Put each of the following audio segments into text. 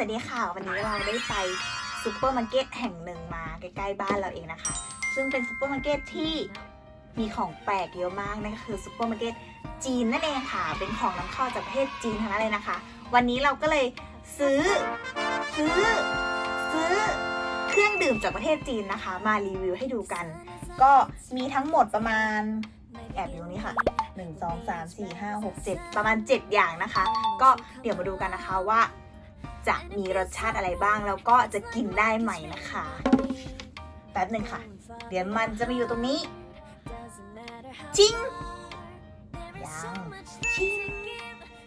วัสดีค่ะ วันนี้เราได้ไปซูเปอร์มาร์เก็ตแห่งหนึ่งมาใกล้ๆบ้านเราเองนะคะ ซึ่งเป็นซูเปอร์มาร์เก็ตที่มีของแปลกเยอะมากนั่นก็คือซูเปอร์มาร์เก็ตจีนนั่นเองค่ะ เป็นของนำเข้าจากประเทศจีนทั้งนั้นเลยนะคะ วันนี้เราก็เลยซื้อ ซื้อ ซื้อ เครื่องดื่มจากประเทศจีนนะคะ มารีวิวให้ดูกัน ก็มีทั้งหมดประมาณแอบอยู่ตรงนี้ค่ะ1 2 3 4 5 6 7 ประมาณ 7 อย่างนะคะ ก็เดี๋ยวมาดูกันนะคะว่า จะมีรสชาติอะไรบ้าง แล้วก็จะกินได้ไหมนะคะ แป๊บหนึ่งค่ะ เดี๋ยวมันจะมาอยู่ตรงนี้ชิงยังชิง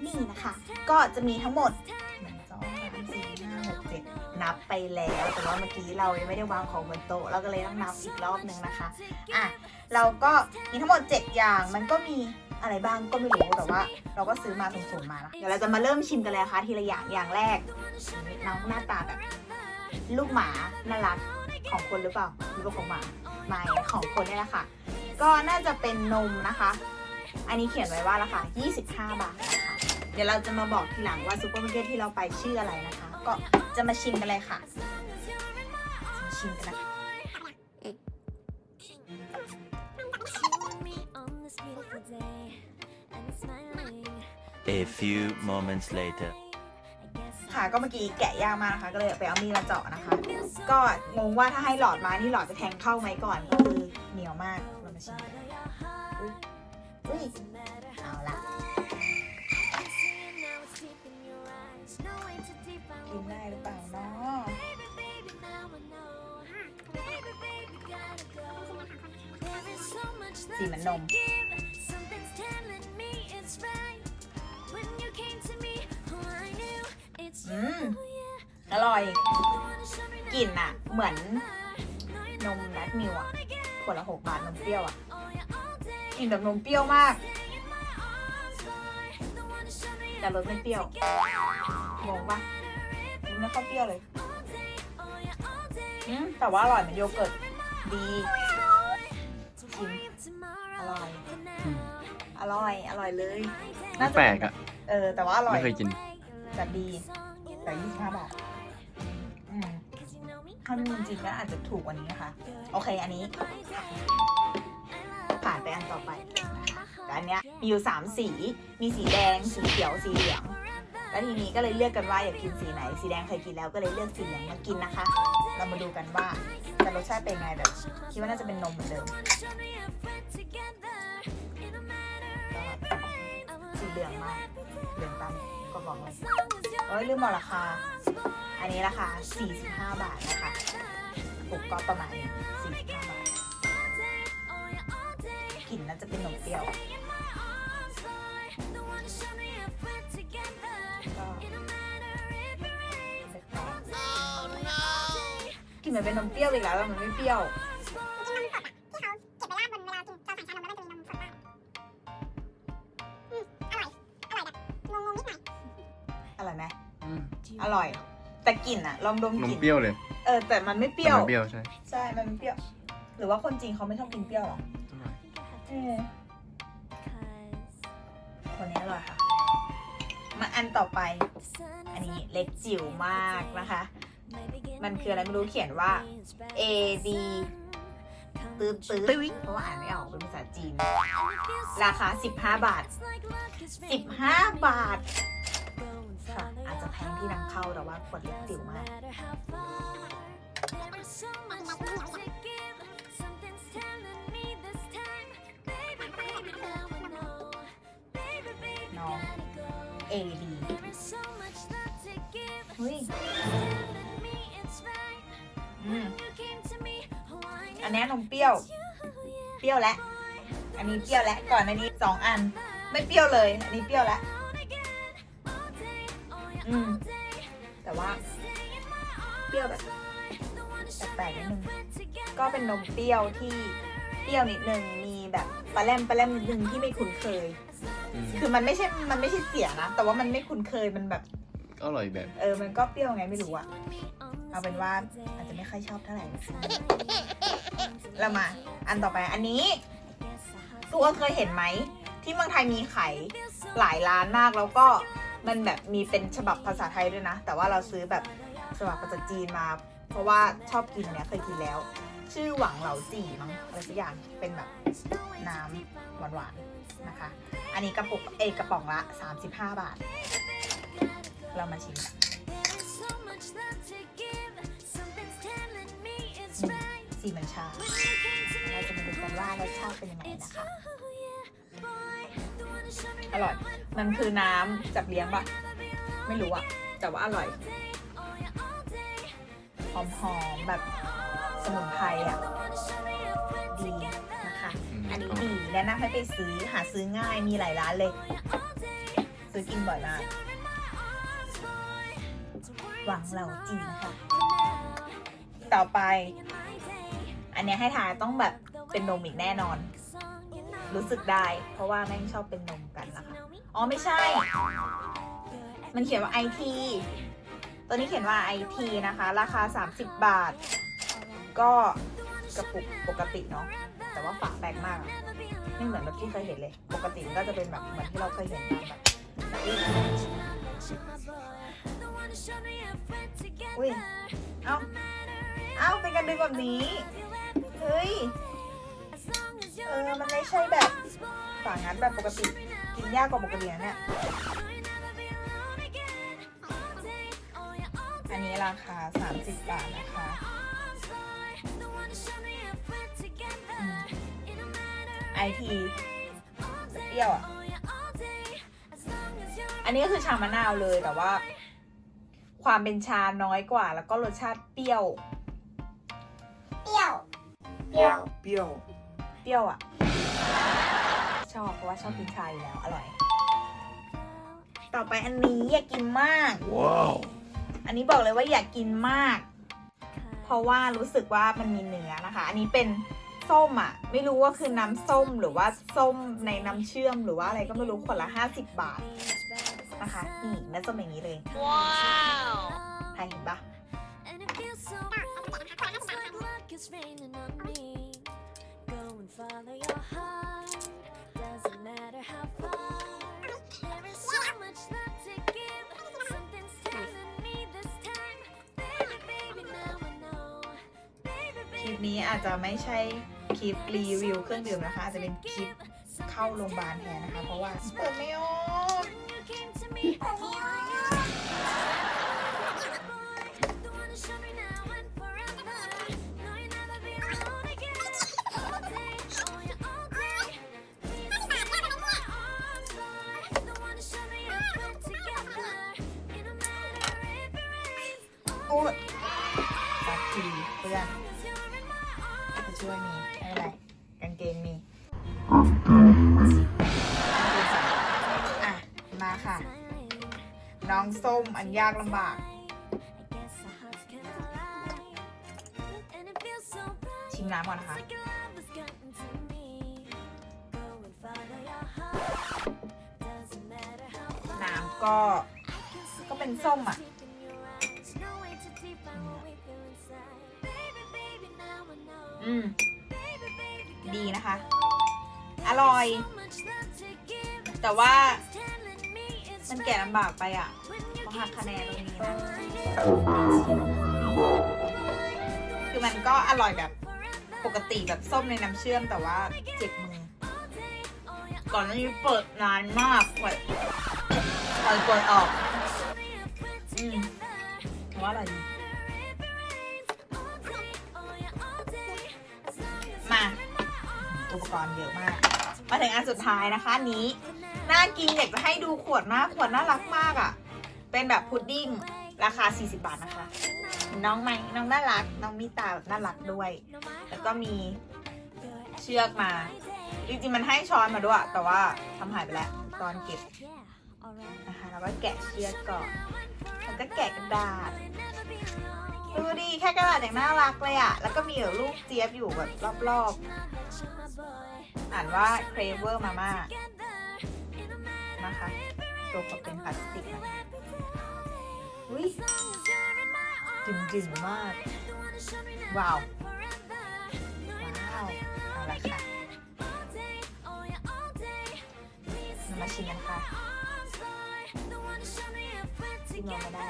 นี่นะคะ ก็จะมีทั้งหมด1 2 3 4 5 6 7นับไปแล้ว แต่ว่าเมื่อกี้เรายังไม่ได้วางของบนโต๊ะเราก็เลยต้องนับอีกรอบหนึ่งนะคะ อะ เราก็มีทั้งหมด 7 อย่างมันก็มี อะไรบ้างก็ไม่รู้แต่ว่า เราก็ซื้อมาสุ่มๆมานะเดี๋ยวเราจะมาเริ่มชิมกันเลยนะคะทีละอย่างอย่างแรกน้องหน้าตาแบบ ลูกหมาน่ารักของคนหรือเปล่าหรือว่าของหมาไม่ของคนนี่แหละค่ะ ก็น่าจะเป็นนมนะคะ อันนี้เขียนไว้ว่าราคา25 บาทนะคะเดี๋ยวเราจะมาบอกทีหลังว่าซูเปอร์มาร์เก็ตที่เราไปชื่ออะไรนะคะ ก็จะมาชิมกันเลยค่ะชิมกันนะคะ A few moments later. ค่ะก็เมื่อกี้แกะยากมากนะคะ ก็เลยไปเอามีดมาเจาะนะคะ ก็งงว่าถ้าให้หลอดมานี่หลอดจะแทงเข้าไหมก่อนก็คือเหนียวมากเรามาชิมกันอุ๊ยอุ๊ยเอาละกินได้หรือเปล่าเนาะสีเหมือนนม อืม อร่อย กลิ่นอะเหมือน นมแนทมิลอะขวดละหกบาทนมเปรี้ยวอะกลิ่นแบบนมเปรี้ยวมาก แต่รสไม่เปรี้ยวงงปะมันไม่ค่อยเปรี้ยวเลยอืมแต่ว่าอร่อยเหมือนโยเกิร์ตดีชิมอร่อย อร่อย อร่อยเลยน่าจะ แปลกอะ เออ แต่ว่าอร่อย ไม่เคยกิน แต่ดี แต่25บาทอืมถ้าจริงๆแล้วอาจจะถูกกว่านี้นะคะ โอเค อันนี้ ผ่านไปอันต่อไปนะคะแต่อันเนี้ยมีอยู่3สี มีสีแดง สีเขียว สีเหลือง แล้วทีนี้ก็เลยเลือกกันว่าอยากกินสีไหน สีแดงเคยกินแล้วก็เลยเลือกสีเหลืองมากินนะคะ เรามาดูกันว่าจะรสชาติเป็นไงแต่คิดว่าน่าจะเป็นนมเหมือนเดิม บอกเลยเอ้ยลืมบอกราคา อันนี้ราคา 45 บาทนะคะปุกก็ประมาณนี้45 บาทกลิ่นน่าจะเป็นนมเปรี้ยวก็แปลกๆกลิ่นมันเป็นนมเปรี้ยวอีกแล้วแต่มันไม่เปรี้ยว อร่อย แต่กลิ่นอะลองดมนกมลิ่นเปรี้ยวเลยเออแต่มันไม่เปแต่รี้ยวมันเปรี้ยวใช่ใช่มันไม่เปรี้ยว หรือว่าคนจีนเขาไม่ชอบกินเปรี้ยวหรอเออคนนี้อร่อยค่ะ มาอันต่อไป อันนี้เล็กจิ๋วมากนะคะ มันคืออะไรไม่รู้เขียนว่า A D ตื้อตื้อเพราะว่าอ่านไม่ออกเป็นภาษาจีน ราคา 15 บาท 15 บาท ค่ะ อาจจะแพงที่นำเข้าแต่ว่าขวดเล็กจิ๋วมากน้อง A D เฮ้ยอืมอันนี้นมเปรี้ยว เปรี้ยวแล้ว อันนี้เปรี้ยวแล้ว ก่อนอันนี้สองอัน ไม่เปรี้ยวเลย อันนี้เปรี้ยวแล้ว อืมแต่ว่าเปรี้ยวแบบแปลกๆนิดนึงก็เป็นนมเปรี้ยวที่เปรี้ยวนิดนึงมีแบบปลาแรมปลาแรมนิดนึงที่ไม่คุ้นเคย อืมคือมันไม่ใช่มันไม่ใช่เสียนะแต่ว่ามันไม่คุ้นเคยมันแบบ ก็อร่อยแบบ เออ มันก็เปรี้ยวไงไม่รู้อะเอาเป็นว่าอาจจะไม่ค่อยชอบเท่าไหร่นะคะเรามา อันต่อไปอันนี้ตัวเคยเห็นไหม ที่เมืองไทยมีขายหลายร้านมากแล้วก็ มันแบบมีเป็นฉบับภาษาไทยด้วยนะ แต่ว่าเราซื้อแบบฉบับภาษาจีนมา เพราะว่าชอบกินอันเนี้ยเคยกินแล้ว ชื่อหวังเหลาจีมั้งอะไรสักอย่างเป็นแบบน้ำหวานๆนะคะ อันนี้กระปุกเอยกระป๋องละ 35 บาท เรามาชิมกันสีเหมันชาเราจะมาดูกันว่ารสชาติเป็นยังไงนะคะ อร่อย มันคือน้ำจับเลี้ยงปะไม่รู้อะแต่ว่าอร่อย หอมๆแบบสมุนไพรอะดีนะคะ อันนี้ดีแนะนำให้ไปซื้อหาซื้อง่ายมีหลายร้านเลย ซื้อกินบ่อยมากหวังเหล่าจีนค่ะ ต่อไป อันเนี้ยให้ทายต้องแบบเป็นนมอีกแน่นอน รู้สึกได้ เพราะว่าแม่งชอบเป็นนมกันนะคะ อ๋อไม่ใช่ มันเขียนว่า IT ตัวนี้เขียนว่า IT นะคะ ราคา 30 บาท ก็กระปุกปกติเนาะแต่ว่าฝาแปลกมากไม่เหมือนแบบที่เคยเห็นเลย ปกติมันก็จะเป็นแบบเหมือนที่เราเคยเห็นตามแบบอุ้ยเอาเอาเป็นกันดึงแบบนี้เฮ้ยเออมันไม่ใช่แบบฝางัดแบบปกติ ยากกว่าปกตินะเนี่ย อันนี้ราคา 30 บาทนะคะ ไอทีเปรี้ยวอะ อันนี้ก็คือชามะนาวเลยแต่ว่า ความเป็นชาน้อยกว่า แล้วก็รสชาติเปรี้ยว เปรี้ยว เปรี้ยว เปรี้ยว เปรี้ยวอะ ชอบ เพราะว่าชอบกินชาอยู่แล้ว อร่อย ต่อไปอันนี้อยากกินมาก ว้าว อันนี้บอกเลยว่าอยากกินมาก เพราะว่ารู้สึกว่ามันมีเนื้อนะคะ อันนี้เป็นส้มอะ ไม่รู้ว่าคือน้ำส้มหรือว่าส้มในน้ำเชื่อมหรือว่าอะไรก็ไม่รู้ขวดละ50บาทนะคะนี่เนื้อส้มอย่างนี้เลย ว้าวใครเห็นปะ คลิปนี้อาจจะไม่ใช่คลิปรีวิวเครื่องดื่มนะคะ อาจจะเป็นคลิปเข้าโรงพยาบาลแทนนะคะ เพราะว่าเปิดไม่ออก องส้มอันยากลำบาก ชิมน้ำก่อนนะคะ น้ำก็ ก็เป็นส้มอะอืม ดีนะคะ อร่อย แต่ว่า มันแกะลำบากไปอะต้องหักคะแนนตรงนี้นะคือมันก็อร่อยแบบปกติแบบส้มในน้ำเชื่อมแต่ว่าเจ็บมือ ก่อนหน้านี้เปิดนานมากกว่าก่อนเปิดออก อืมว่าอร่อยดีมา อุปกรณ์เยอะมาก มาถึงอันสุดท้ายนะคะอัน นี้น่ากินอยากจะให้ดูขวดมากขวดน่ารักมากอะ่ะ เป็นแบบพุดดิ้งราคา 40 บาทนะคะ น้องไหมน้องน่ารัก น้องมีตาแบบน่ารักด้วย แล้วก็มีเชือกมา จริงๆมันให้ช้อนมาด้วย แต่ว่าทำหายไปแล้วตอนเก็บนะคะแล้วก็แกะเชือกก่อนแล้วก็แกะกระดาษดูดีแค่กระดาษอย่างน่ารักเลยอะแล้วก็มีรูปเจี๊ยบอยู่แบบรอบๆ อ่านว่า Craver Mama นะคะ ตัวก็เป็นพลาสติกนะอุ้ยจึงๆมาก ว้าว ว้าวเอาละค่ะเรามาชิมกันค่ะชิมลองไม่ได้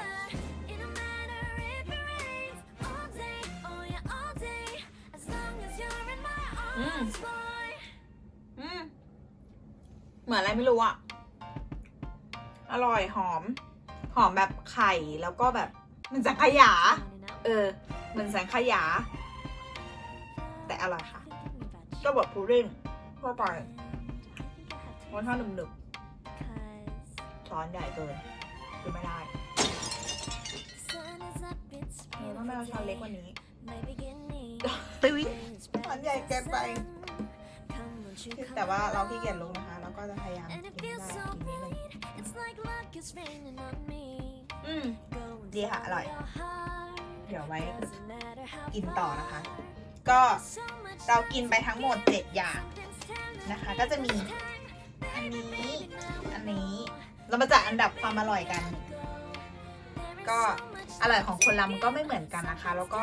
อืม อืม เหมือนอะไรไม่รู้อะ อร่อยหอม หอมแบบไข่แล้วก็แบบมันสังขยา เออเหมันสังขยา แต่อร่อยค่ะ ก็แบบพูริ่งทั่วไปรสชาติหนึบๆช้อนใหญ่เกินคือไม่ได้เนี่ยต้องไปเอาช้อนเล็กกว่านี้ตึ้ยช้อนใหญ่เกินไป แต่ว่าเราขี้เกียจลงนะคะ เราก็จะพยายามกินได้กินนิดนึง อืมดีค่ะ อร่อย เดี๋ยวไว้กินต่อนะคะ ก็เรากินไปทั้งหมดเจ็ดอย่างนะคะ ก็จะมี อันนี้ อันนี้ เรามาจัดอันดับความอร่อยกัน ก็อร่อยของคนเรามันก็ไม่เหมือนกันนะคะ แล้วก็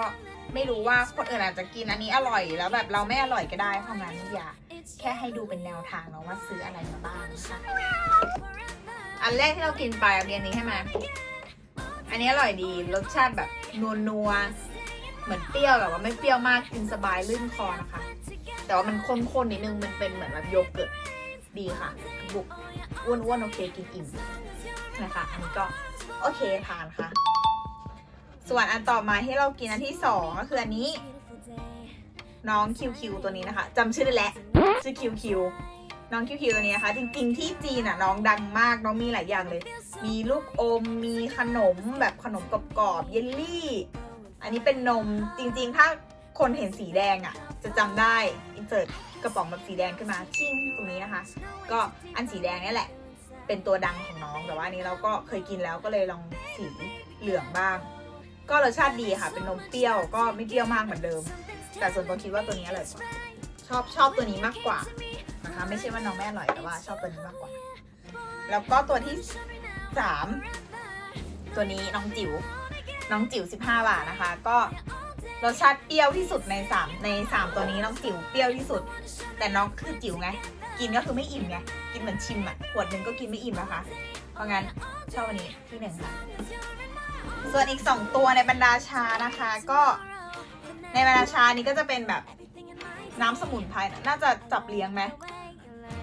ไม่รู้ว่าคนอื่นอาจจะกินอันนี้อร่อยแล้วแบบเราไม่อร่อยก็ได้เพราะงั้นอย่าแค่ให้ดูเป็นแนวทางเนาะว่าซื้ออะไรมาบ้างนะคะ อันแรกที่เรากินไปเอาเรียนนี้ให้มาอันนี้อร่อยดีรสชาติแบบนัวนัวๆเหมือนเปรี้ยวแบบว่าไม่เปรี้ยวมากกินสบายลื่นคอนะคะ แต่ว่ามันข้นๆนิดนึงมันเป็นเหมือนแบบโยเกิร์ตดีค่ะบุกอ้วนๆโอเคกินอิ่มนะคะอันนี้ก็โอเคผ่านค่ะ ส่วนอันต่อมาที่เรากินอันที่สองก็คืออันนี้ น้องคิวคิวตัวนี้นะคะจำชื่อได้แล้วชื่อคิวคิว น้องคิวคิวตัวนี้นะคะ จริงๆที่จีนอะน้องดังมากน้องมีหลายอย่างเลย มีลูกอมมีขนมแบบขนมกรอบๆเยลลี่ อันนี้เป็นนมจริงๆ ถ้าคนเห็นสีแดงอะ จะจำได้อินเสิร์ตกระป๋องแบบสีแดงขึ้นมาชิ่งตรงนี้นะคะ ก็อันสีแดงนี่แหละ เป็นตัวดังของน้องแต่ว่าอันนี้เราก็เคยกินแล้วก็เลยลองสีเหลืองบ้าง ก็รสชาติดีค่ะ เป็นนมเปรี้ยวก็ไม่เปรี้ยวมากเหมือนเดิม แต่ส่วนตัวคิดว่าตัวนี้อร่อยกว่าชอบชอบตัวนี้มากกว่า ไม่ใช่ว่าน้องไม่อร่อยแต่ว่า ชอบตัวนี้มากกว่า แล้วก็ตัวที่สามตัวนี้น้องจิ๋วน้องจิ๋ว15 บาทนะคะ ก็รสชาติเปรี้ยวที่สุดในสามในสามตัวนี้น้องจิ๋วเปรี้ยวที่สุด แต่น้องคือจิ๋วไง กินก็คือไม่อิ่มไงกินเหมือนชิมอะขวดหนึ่งก็กินไม่อิ่มนะคะ เพราะงั้นชอบอันนี้ที่หนึ่งค่ะ ส่วนอีกสองตัวในบรรดาชานะคะ ก็ในบรรดาชานี้ก็จะเป็นแบบน้ำสมุนไพรน่าจะจับเลี้ยงไหม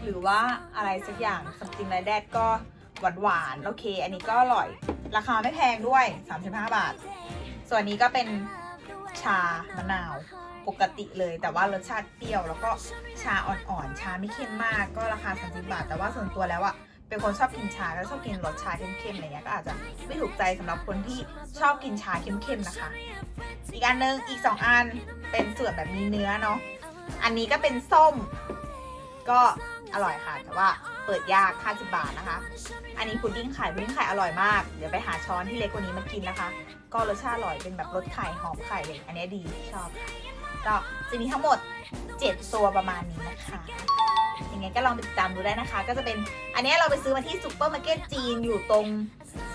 หรือว่าอะไรสักอย่างสัมติงไรแดดก็หวานหวานๆโอเค อันนี้ก็อร่อย ราคาไม่แพงด้วย 35 บาท ส่วนนี้ก็เป็นชามะนาวปกติเลย แต่ว่ารสชาติเปรี้ยว แล้วก็ชาอ่อนๆ ชาไม่เข้มมาก ก็ราคา 30 บาท แต่ว่าส่วนตัวแล้วอะเป็นคนชอบกินชาแล้วชอบกินรสชาเข้มๆอะไรเงี้ยก็อาจจะไม่ถูกใจสำหรับคนที่ชอบกินชาเข้มๆนะคะ อีกอันนึงอีก 2 อันเป็นส่วนแบบมีเนื้อเนาะอันนี้ก็เป็นส้ม ก็ อร่อยค่ะ แต่ว่าเปิดยาก50บาทนะคะ อันนี้พุดดิ้งไข่พุดดิ้งไข่อร่อยมาก เดี๋ยวไปหาช้อนที่เล็กกว่านี้มากินนะคะ ก็รสชาติอร่อยเป็นแบบรสไข่หอมไข่เลย อันนี้ดีชอบค่ะก็จะมีทั้งหมด 7 ตัวประมาณนี้นะคะยังไงก็ลองไปติดตามดูได้นะคะ ก็จะเป็นอันนี้เราไปซื้อมาที่ซูเปอร์มาร์เก็ตจีนอยู่ตรง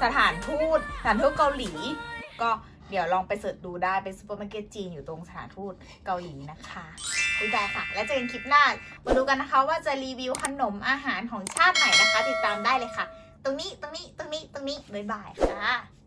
สถานทูตสถานทูตเกาหลี ก็เดี๋ยวลองไปเสิร์ชดูได้เป็นซูเปอร์มาร์เก็ตจีนอยู่ตรงสถานทูตเกาหลีนะคะ บ๊ายบายค่ะ แล้วเจอกันคลิปหน้า มาดูกันนะคะว่าจะรีวิวขนมอาหารของชาติไหนนะคะ ติดตามได้เลยค่ะ ตรงนี้ตรงนี้ตรงนี้ตรงนี้บ๊ายบายค่ะ